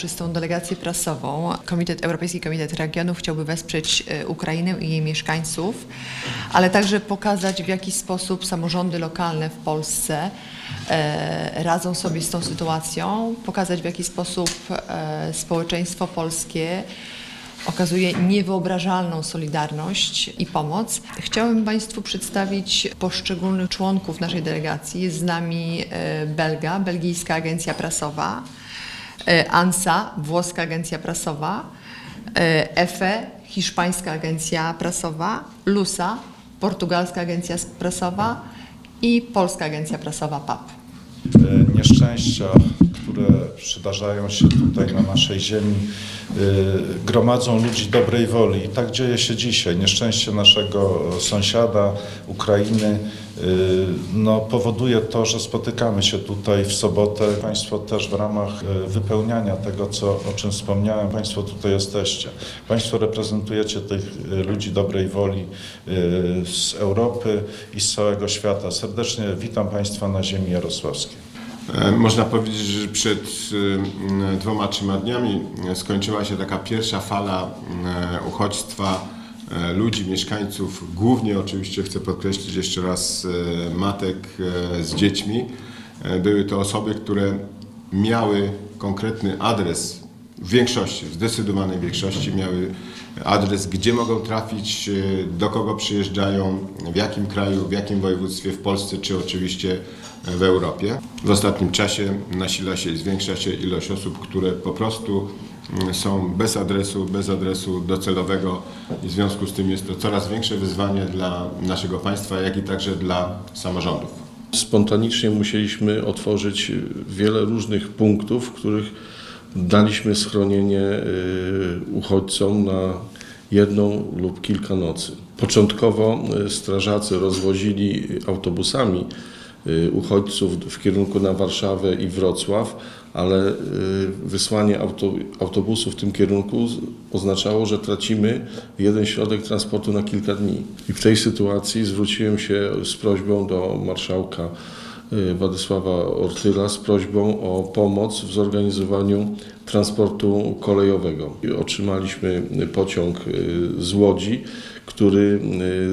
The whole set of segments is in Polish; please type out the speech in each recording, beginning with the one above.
poprzez tą delegację prasową Komitet, Europejski Komitet Regionów chciałby wesprzeć e, Ukrainę i jej mieszkańców, ale także pokazać w jaki sposób samorządy lokalne w Polsce e, radzą sobie z tą sytuacją, pokazać w jaki sposób e, społeczeństwo polskie okazuje niewyobrażalną solidarność i pomoc. Chciałabym Państwu przedstawić poszczególnych członków naszej delegacji. Jest z nami Belga, Belgijska Agencja Prasowa, ANSA, Włoska Agencja Prasowa, e, EFE, Hiszpańska Agencja Prasowa, LUSA, Portugalska Agencja Prasowa. I Polska Agencja Prasowa PAP. e, nieszczęścia, które przydarzają się tutaj na naszej ziemi, e, gromadzą ludzi dobrej woli. I tak dzieje się dzisiaj. Nieszczęście naszego sąsiada, Ukrainy, e, no, powoduje to, że spotykamy się tutaj w sobotę. Państwo też w ramach e, wypełniania tego, co, o czym wspomniałem, Państwo tutaj jesteście. Państwo reprezentujecie tych ludzi dobrej woli z Europy i z całego świata. Serdecznie witam Państwa na ziemi jarosławskiej. E, Można powiedzieć, że przed e, dwoma, trzema dniami skończyła się taka pierwsza fala e, uchodźstwa ludzi, mieszkańców, głównie oczywiście chcę podkreślić jeszcze raz matek z dziećmi. Były to osoby, które miały konkretny adres, w większości, w zdecydowanej większości miały adres, gdzie mogą trafić, e, do kogo przyjeżdżają, w jakim kraju, w jakim województwie w Polsce, czy oczywiście w Europie. W ostatnim czasie nasila się i zwiększa się ilość osób, które po prostu mm, są bez adresu, bez adresu docelowego i w związku z tym jest to coraz większe wyzwanie dla naszego państwa, jak i także dla samorządów. Spontanicznie musieliśmy otworzyć wiele różnych punktów, w których daliśmy schronienie y, uchodźcom na jedną lub kilka nocy. Początkowo y, strażacy rozwozili autobusami y, uchodźców w kierunku na Warszawę i Wrocław, ale wysłanie auto, autobusu w tym kierunku oznaczało, że tracimy jeden środek transportu na kilka dni. I w tej sytuacji zwróciłem się z prośbą do marszałka Władysława Ortyla z prośbą o pomoc w zorganizowaniu transportu kolejowego. Otrzymaliśmy pociąg y, z Łodzi, który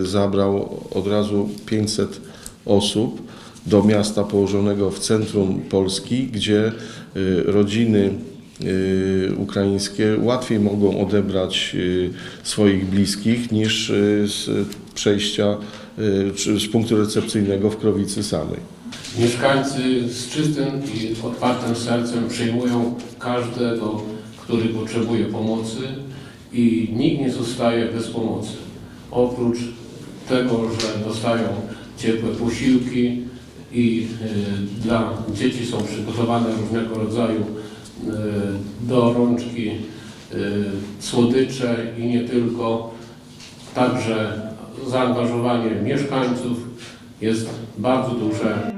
y, zabrał od razu 500 osób do miasta położonego w centrum Polski, gdzie y, rodziny y, ukraińskie łatwiej mogą odebrać y, swoich bliskich niż y, z przejścia y, z punktu recepcyjnego w Krowicy samej. Mieszkańcy z czystym i otwartym sercem przyjmują każdego, który potrzebuje pomocy i nikt nie zostaje bez pomocy. Oprócz tego, że dostają ciepłe posiłki i y, dla dzieci są przygotowane różnego rodzaju y, do rączki y, słodycze i nie tylko. Także zaangażowanie mieszkańców jest bardzo duże.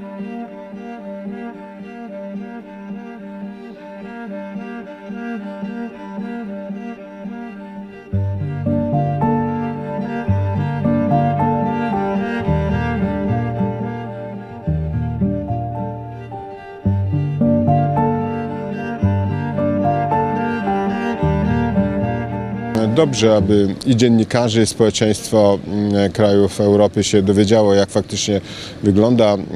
Dobrze, aby i dziennikarze, i społeczeństwo mm, krajów Europy się dowiedziało, jak faktycznie wygląda mm,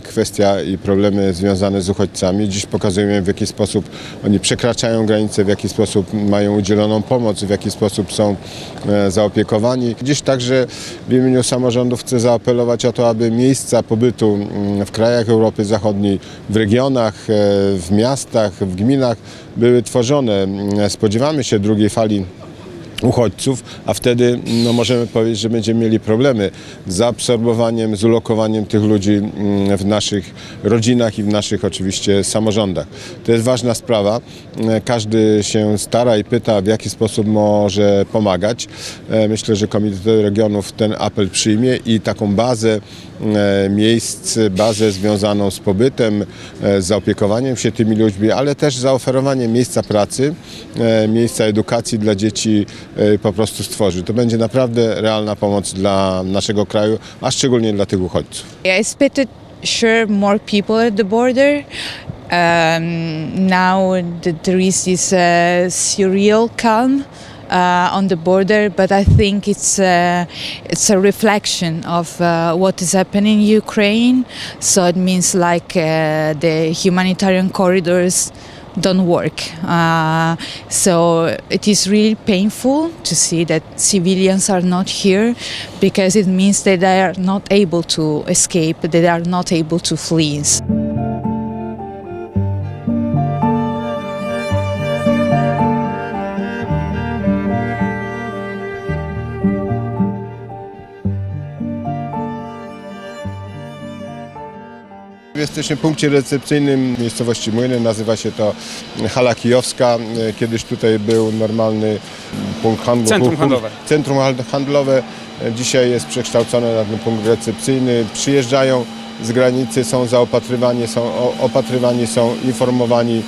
kwestia i problemy związane z uchodźcami. Dziś pokazujemy, w jaki sposób oni przekraczają granice, w jaki sposób mają udzieloną pomoc, w jaki sposób są e, zaopiekowani. Dziś także w imieniu samorządów chcę zaapelować o to, aby miejsca pobytu mm, w krajach Europy Zachodniej, w regionach, e, w miastach, w gminach były tworzone. Spodziewamy się drugiej fali uchodźców, a wtedy no, możemy powiedzieć, że będziemy mieli problemy z zaabsorbowaniem, z ulokowaniem tych ludzi mm, w naszych rodzinach i w naszych oczywiście samorządach. To jest ważna sprawa. E, Każdy się stara i pyta, w jaki sposób może pomagać. E, Myślę, że Komitet Regionów ten apel przyjmie i taką bazę e, miejsc, bazę związaną z pobytem, z zaopiekowaniem się tymi ludźmi, ale też zaoferowaniem miejsca pracy, miejsca edukacji dla dzieci po prostu stworzy. To będzie naprawdę realna pomoc dla naszego kraju, a szczególnie dla tych uchodźców. I expected sure more people at the border Um, now th- there is this uh, surreal calm uh, on the border, but I think it's uh, it's a reflection of uh, what is happening in Ukraine. So it means like uh, the humanitarian corridors don't work. Uh, so it is really painful to see that civilians are not here because it means that they are not able to escape, that they are not able to flee. Jesteśmy w punkcie recepcyjnym miejscowości Młyny, nazywa się to Hala Kijowska. Kiedyś tutaj był normalny punkt handlu. Centrum handlowe. Centrum handlowe. Dzisiaj jest przekształcone na ten punkt recepcyjny. Przyjeżdżają z granicy, są zaopatrywani, są opatrywani, są informowani,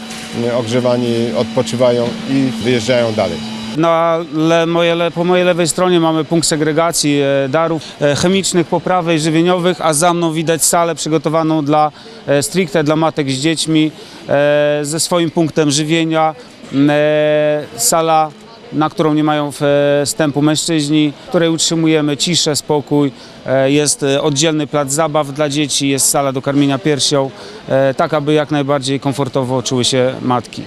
ogrzewani, odpoczywają i wyjeżdżają dalej. Na le, moje, le, po mojej lewej stronie mamy punkt segregacji e, darów e, chemicznych, poprawy i żywieniowych, a za mną widać salę przygotowaną dla e, stricte dla matek z dziećmi ze swoim punktem żywienia. Sala, na którą nie mają wstępu mężczyźni, w której utrzymujemy ciszę, spokój. Jest oddzielny plac zabaw dla dzieci, jest sala do karmienia piersią, tak aby jak najbardziej komfortowo czuły się matki.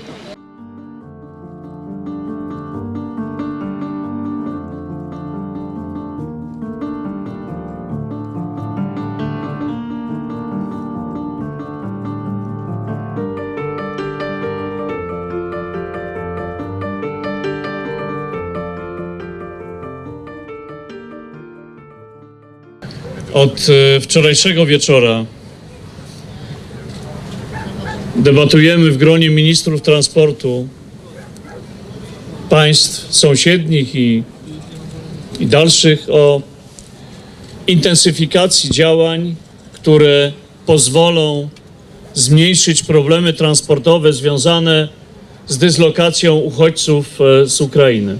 Od e, wczorajszego wieczora debatujemy w gronie ministrów transportu państw sąsiednich i, i dalszych o intensyfikacji działań, które pozwolą zmniejszyć problemy transportowe związane z dyslokacją uchodźców e, z Ukrainy.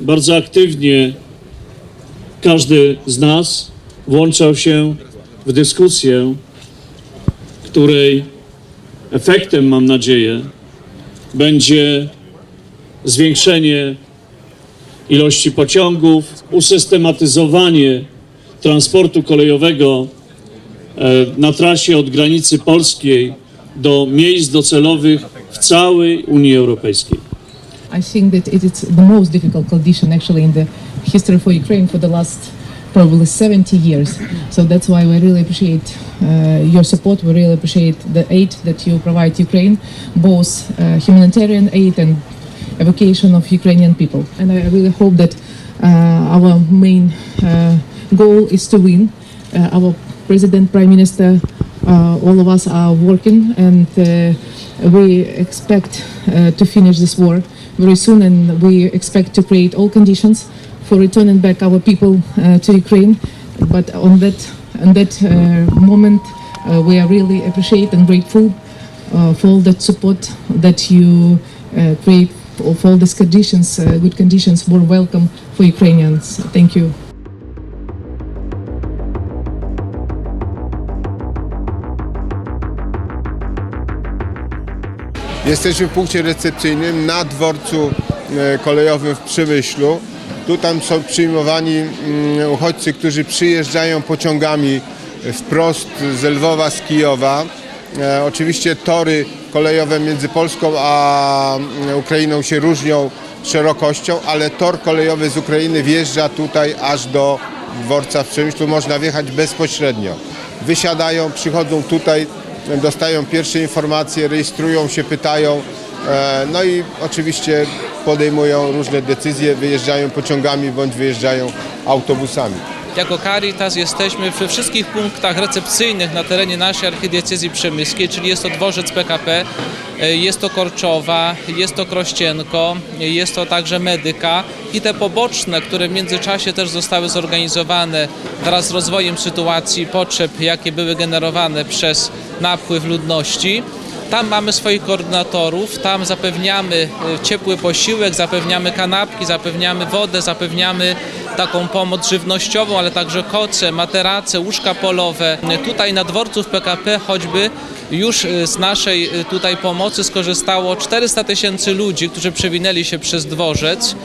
Bardzo aktywnie każdy z nas włączał się w dyskusję, której efektem, mam nadzieję, będzie zwiększenie ilości pociągów, usystematyzowanie transportu kolejowego e, na trasie od granicy polskiej do miejsc docelowych w całej Unii Europejskiej. I think that it is the most difficult condition actually in the history for Ukraine for the last probably 70 years. So that's why we really appreciate uh, your support. We really appreciate the aid that you provide Ukraine, both uh, humanitarian aid and evacuation of Ukrainian people. And I really hope that uh, our main uh, goal is to win. Uh, our president, prime minister, uh, all of us are working and uh, we expect uh, to finish this war very soon and we expect to create all conditions for returning back our people uh, to Ukraine. But on that, on that uh, moment, uh, we are really appreciate and grateful for all that support that you create for for all these conditions, uh, good conditions, more welcome for Ukrainians. Thank you. Jesteśmy w punkcie recepcyjnym na dworcu kolejowym w Przemyślu. Tu tam są przyjmowani mm, uchodźcy, którzy przyjeżdżają pociągami wprost z Lwowa, z Kijowa. E, Oczywiście tory kolejowe między Polską a mm, Ukrainą się różnią szerokością, ale tor kolejowy z Ukrainy wjeżdża tutaj aż do dworca w Przemyślu. Można wjechać bezpośrednio. Wysiadają, przychodzą tutaj, dostają pierwsze informacje, rejestrują się, pytają. e, No i oczywiście podejmują różne decyzje, wyjeżdżają pociągami bądź wyjeżdżają autobusami. Jako Caritas jesteśmy we wszystkich punktach recepcyjnych na terenie naszej archidiecezji przemyskiej, czyli jest to dworzec PKP, e, jest to Korczowa, jest to Krościenko, e, jest to także Medyka i te poboczne, które w międzyczasie też zostały zorganizowane wraz z rozwojem sytuacji, potrzeb, jakie były generowane przez napływ ludności. Tam mamy swoich koordynatorów, tam zapewniamy e, ciepły posiłek, zapewniamy kanapki, zapewniamy wodę, zapewniamy taką pomoc żywnościową, ale także koce, materace, łóżka polowe. Tutaj na dworcu w PKP choćby już e, z naszej e, tutaj pomocy skorzystało 400 tysięcy ludzi, którzy przewinęli się przez dworzec.